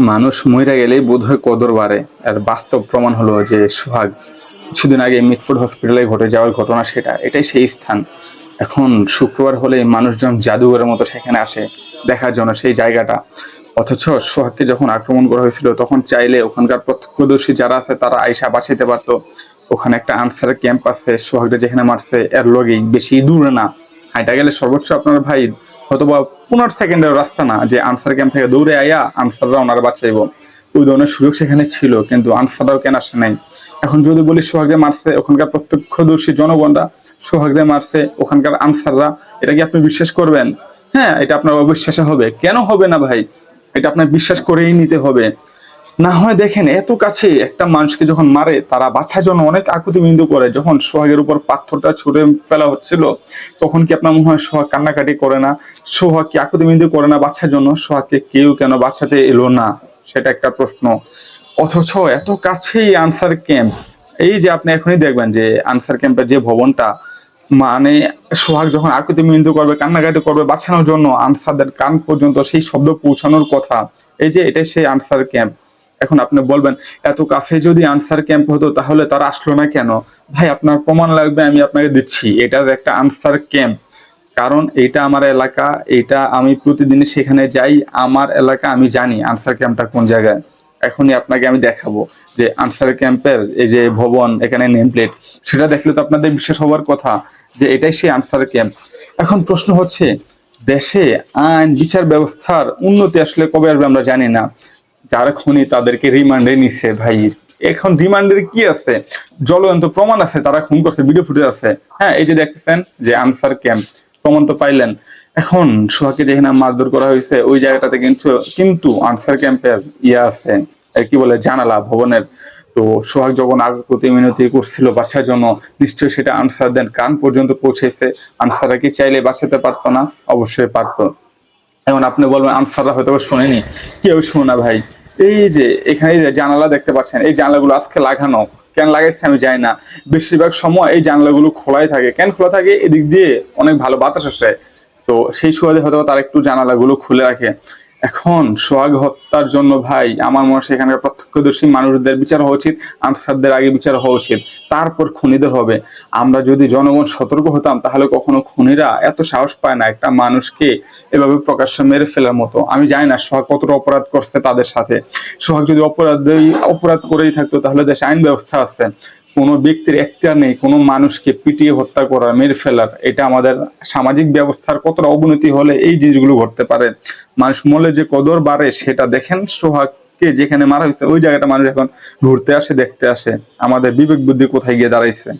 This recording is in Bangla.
মানুষ মরে গেলেই বোধ হয় কদর বাড়ে। আর বাস্তব প্রমাণ হলো যে সোহাগ কিছুদিন আগে মিটফোর্ড হসপিটালে ঘটে যাওয়ার ঘটনা সেটা, এটাই সেই স্থান। এখন শুক্রবার হলে মানুষজন জাদুঘরের মতো সেখানে আসে, দেখার জন্য সেই জায়গাটা। অথচ সোহাগকে যখন আক্রমণ করা হয়েছিল, তখন চাইলে ওখানকার প্রত্যক্ষদর্শী যারা আছে, তারা আইসা বাঁচাইতে পারতো। ওখানে একটা আনসার ক্যাম্প আছে, সোহাগটা যেখানে মারছে, এর লগেই। বেশি দূরে না। হাইটা গেলে সর্বোচ্চ আপনার ভাই হয়তোবা পনেরো সেকেন্ডের রাস্তা না যে আনসার ক্যাম্প থেকে দৌড়ে আয়া আনসাররা ওনারা বাঁচাইব ওই ধরনের সুযোগ সেখানে ছিল, কিন্তু আনসাররাও কেন আসে নাই? এখন যদি বলি সোহাগে মারছে ওখানকার প্রত্যক্ষদর্শী জনগণরা, সোহাগরে মারছে ওখানকার আনসাররা এটা কি আপনি বিশ্বাস করবেন? হ্যাঁ এটা আপনার অবিশ্বাসে হবে। কেন হবে না ভাই? এটা আপনার বিশ্বাস করেই নিতে হবে। না হয় দেখেন, এত কাছে একটা মানুষকে যখন মারে, তারা বাঁচার জন্য অনেক আকুতি বিন্দু করে যখন সোহাগের উপর পাথরটা ছুড়ে ফেলা হচ্ছিল, তখন কি আপনার মনে হয় সোহাগ কান্নাকাটি করে না? সোহাগ কি আকুতি বিন্দু করে না বাঁচার জন্য? সোহাগকে কেউ কেন বাঁচাতে এলো না? সেটা একটা প্রশ্ন। অথচ এত কাছেই আনসার ক্যাম্প। এই যে আপনি এখনই দেখবেন যে আনসার ক্যাম্পের যে ভবনটা মানে সোহাগ যখন আকুতি বিন্দু করবে, কান্নাকাটি করবে বাঁচানোর জন্য, আনসারদের কান পর্যন্ত সেই শব্দ পৌঁছানোর কথা, এই যে এটাই সেই আনসার ক্যাম্প। এখন আপনি বলবেন, এত কাছে যদি আনসার ক্যাম্প হতো, তাহলে তারা আসলো না কেন? ভাই, আপনার প্রমাণ লাগবে, আমি আপনাকে দিচ্ছি। এটা একটা আনসার ক্যাম্প কারণ এটা আমার এলাকা, এটা আমি প্রতিদিনই সেখানে যাই, আমার এলাকা আমি জানি আনসার ক্যাম্পটা কোন জায়গায়। এখনই আপনাকে আমি দেখাবো যে আনসার ক্যাম্পের এই যে ভবন, এখানে নেম প্লেট সেটা দেখলে তো আপনাদের বিশ্বাস হওয়ার কথা যে এটাই সেই আনসার ক্যাম্প এখন প্রশ্ন হচ্ছে, দেশে আইন বিচার ব্যবস্থার উন্নতি আসলে কবে আসবে আমরা জানি না। যারা খুনি তাদেরকে রিমান্ডে নিছে ভাই। এখন রিমান্ডের কি আছে? জ্বলন্ত প্রমাণ আছে, তারা খুন করছে ভিডিও ফুটেজ আছে। হ্যাঁ এই যে দেখতেছেন যে আনসার ক্যাম্প, প্রমাণ তো পাইলেন। এখন সোহাকে যেখানে মারধর করা হয়েছে, ওই জায়গাটাতে কিন্তু কিন্তু আনসার ক্যাম্পের ইয়ে আছে কি বলে, জানালা, ভবনের। তো সোহাগ যখন আকুতি মিনতি করছিল বাঁচার জন্য, নিশ্চয়ই সেটা আনসার দেন। কান পর্যন্ত পৌঁছেছে। আনসাররা কি চাইলে বাঁচাতে পারতো না? অবশ্যই পারতো। এখন আপনি বলবেন, আনসাররা হয়তো শোনেনি। কেউ শুনো না ভাই। এই যে, এখানে যে জানালা দেখতে পাচ্ছেন, এই জানালাগুলো আজকে লাগানো। কেন লাগাইছে আমি যাই না। বেশিরভাগ সময় এই জানালাগুলো খোলাই থাকে। কেন খোলা থাকে? এদিক দিয়ে অনেক ভালো বাতাস আসে। তো সেই সুবাদে হয়তো তারা একটু জানালাগুলো খুলে রাখে। এখন সোহাগ হত্যার জন্য ভাই আমার মনে হয় সেখানকার প্রত্যক্ষদর্শী মানুষদের বিচার হওয়া উচিত, আনসারদের আগে বিচার হওয়া উচিত। তারপর খুনিদের হবে। আমরা যদি জনগণ সতর্ক হতাম, তাহলে কখনো খুনিরা এত সাহস পায় না একটা মানুষকে এভাবে প্রকাশ্য মেরে ফেলার মতো। আমি জানি না সোহাগ কতটা অপরাধ করছে তাদের সাথে। সোহাগ যদি অপরাধ অপরাধ করেই থাকতো, তাহলে দেশে আইন ব্যবস্থা আছে। কোনো ব্যক্তির এখতিয়ার নেই, কোনো মানুষকে পিটিয়ে হত্যা করা, মেরে ফেলার, এটা আমাদের সামাজিক ব্যবস্থার কতটা অবনতি হলে এই জিনিসগুলো ঘটতে পারে। মানুষ মলে যে কদর বাড়ে, সেটা দেখেন সোহাগকে যেখানে মারা হয়েছে, ওই জায়গাটা মানুষ এখন ঘুরতে আসে, দেখতে আসে। আমাদের বিবেক বুদ্ধি কোথায় গিয়ে দাঁড়াইছে?